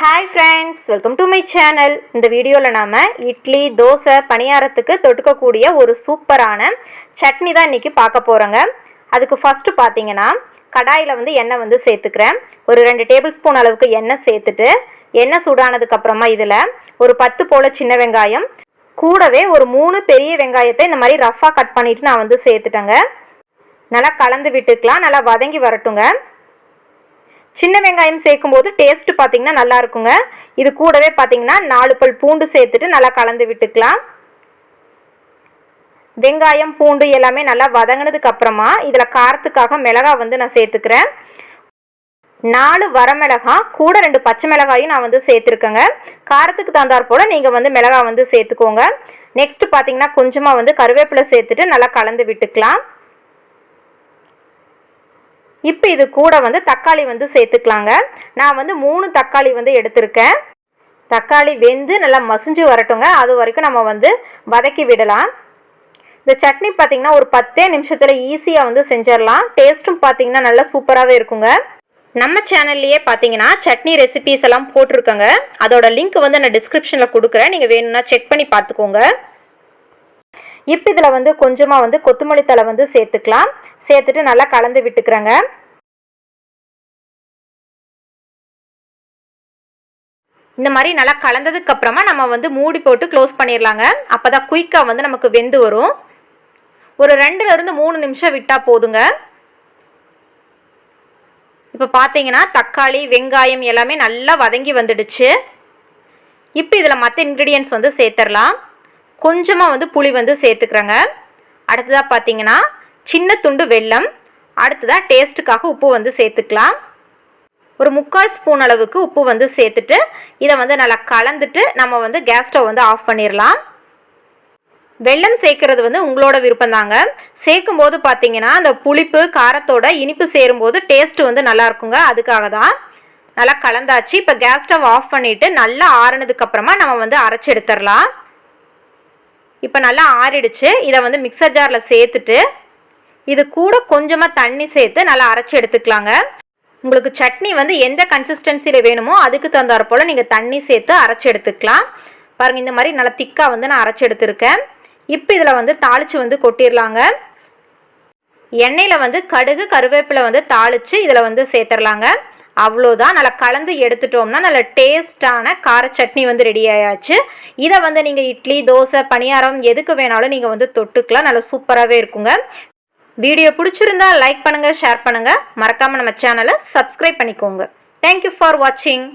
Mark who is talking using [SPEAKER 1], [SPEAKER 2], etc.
[SPEAKER 1] Hi friends welcome to my channel இந்த வீடியோவில் நாம் இட்லி தோசை பணியாரத்துக்கு தொட்டுக்கக்கூடிய ஒரு சூப்பரான சட்னி தான் இன்றைக்கி பார்க்க போகிறோங்க அதுக்கு ஃபஸ்ட்டு பார்த்தீங்கன்னா கடாயில் வந்து எண்ணெய் வந்து சேர்த்துக்கிறேன். ஒரு ரெண்டு டேபிள் ஸ்பூன் அளவுக்கு எண்ணெய் சேர்த்துட்டு எண்ணெய் சூடானதுக்கப்புறமா இதில் ஒரு பத்து போல் சின்ன வெங்காயம் கூடவே ஒரு மூணு பெரிய வெங்காயத்தை இந்த மாதிரி ரஃப்பாக கட் பண்ணிவிட்டு நான் வந்து சேர்த்துட்டேங்க. நல்லா கலந்து விட்டுக்கலாம் நல்லா வதங்கி வரட்டுங்க. சின்ன வெங்காயம் சேர்க்கும்போது டேஸ்ட்டு பார்த்தீங்கன்னா நல்லா இருக்குங்க. இது கூடவே பார்த்தீங்கன்னா நாலு பல் பூண்டு சேர்த்துட்டு நல்லா கலந்து விட்டுக்கலாம். வெங்காயம் பூண்டு எல்லாமே நல்லா வதங்கினதுக்கு அப்புறமா இதில் காரத்துக்காக மிளகா வந்து நான் சேர்த்துக்கிறேன். நாலு வரமிளகா கூட ரெண்டு பச்சை மிளகாயும் நான் வந்து சேர்த்துருக்கேங்க. காரத்துக்கு தகுந்தாற் போல் நீங்கள் வந்து மிளகா வந்து சேர்த்துக்கோங்க. நெக்ஸ்ட்டு பார்த்தீங்கன்னா கொஞ்சமாக வந்து கருவேப்பிலை சேர்த்துட்டு நல்லா கலந்து விட்டுக்கலாம். இப்போ இது கூட வந்து தக்காளி வந்து சேர்த்துக்கலாங்க. நான் வந்து மூணு தக்காளி வந்து எடுத்திருக்கேன். தக்காளி வெந்து நல்லா மசிஞ்சு வரட்டுங்க. அது வரைக்கும் நம்ம வந்து வதக்கி விடலாம். இந்த சட்னி பார்த்திங்கன்னா ஒரு பத்தே நிமிஷத்தில் ஈஸியாக வந்து செஞ்சிடலாம். டேஸ்ட்டும் பார்த்திங்கன்னா நல்லா சூப்பராகவே இருக்குங்க. நம்ம சேனல்லையே பார்த்தீங்கன்னா சட்னி ரெசிபீஸ் எல்லாம் போட்டிருக்கோங்க. அதோட லிங்க் வந்து நான் டிஸ்கிரிப்ஷனில் கொடுக்குறேன். நீங்கள் வேணும்னா செக் பண்ணி பார்த்துக்கோங்க இப்போ இதில் வந்து கொஞ்சமாக வந்து கொத்தமல்லி தலை வந்து சேர்த்துக்கலாம். சேர்த்துட்டு நல்லா கலந்து விட்டுக்கிறேங்க. இந்த மாதிரி நல்லா கலந்ததுக்கப்புறமா நம்ம வந்து மூடி போட்டு க்ளோஸ் பண்ணிடலாங்க அப்போ தான் குயிக்காக வந்து நமக்கு வெந்து வரும். ஒரு ரெண்டுலேருந்து மூணு நிமிஷம் விட்டால் போதுங்க. இப்போ பார்த்தீங்கன்னா தக்காளி வெங்காயம் எல்லாமே நல்லா வதங்கி வந்துடுச்சு. இப்போ இதில் மற்ற இன்க்ரீடியன்ஸ் வந்து சேர்த்துடலாம் கொஞ்சமாக வந்து புளி வந்து சேர்த்துக்கிறேங்க. அடுத்ததாக பார்த்தீங்கன்னா சின்ன துண்டு வெல்லம். அடுத்ததாக டேஸ்ட்டுக்காக உப்பு வந்து சேர்த்துக்கலாம். ஒரு முக்கால் ஸ்பூன் அளவுக்கு உப்பு வந்து சேர்த்துட்டு இதை வந்து நல்லா கலந்துட்டு நம்ம வந்து கேஸ் ஸ்டவ் வந்து ஆஃப் பண்ணிடலாம் வெல்லம் சேர்க்கறது வந்து உங்களோட விருப்பம் தாங்க சேர்க்கும் போது பார்த்தீங்கன்னா அந்த புளிப்பு காரத்தோட இனிப்பு சேரும்போது டேஸ்ட் வந்து நல்லா இருக்குங்க அதுக்காக தான் நல்லா கலந்தாச்சு. இப்போ கேஸ் ஸ்டவ் ஆஃப் பண்ணிவிட்டு நல்லா ஆறுனதுக்கப்புறமா நம்ம வந்து அரைச்சி எடுத்துடலாம் இப்போ நல்லா ஆறிடுச்சு. இதை வந்து மிக்சர் ஜாரில் சேர்த்துட்டு இது கூட கொஞ்சமாக தண்ணி சேர்த்து நல்லா அரைச்சி எடுத்துக்கலாங்க. உங்களுக்கு சட்னி வந்து எந்த கன்சிஸ்டன்சியில் வேணுமோ அதுக்கு தந்தார் போல் நீங்கள் தண்ணி சேர்த்து அரைச்சி எடுத்துக்கலாம். பாருங்கள் இந்த மாதிரி நல்லா திக்காக வந்து நான் அரைச்சி எடுத்துருக்கேன். இப்போ இதில் வந்து தாளித்து வந்து கொட்டிடலாங்க எண்ணெயில் வந்து கடுகு கருவேப்பிலை வந்து தாளித்து இதில் வந்து சேர்த்துடலாங்க அவ்வளோதான். நல்லா கலந்து எடுத்துட்டோம்னா நல்ல டேஸ்ட்டான கார சட்னி வந்து ரெடி ஆயாச்சு. இதை வந்து நீங்கள் இட்லி தோசை பணியாரம் எதுக்கு வேணாலும் நீங்கள் வந்து தொட்டுக்கலாம். நல்லா சூப்பராகவே இருக்குங்க. வீடியோ பிடிச்சிருந்தா லைக் பண்ணுங்கள் ஷேர் பண்ணுங்கள் மறக்காமல் நம்ம சேனலை சப்ஸ்கிரைப் பண்ணிக்கோங்க. தேங்க்யூ ஃபார் வாட்சிங்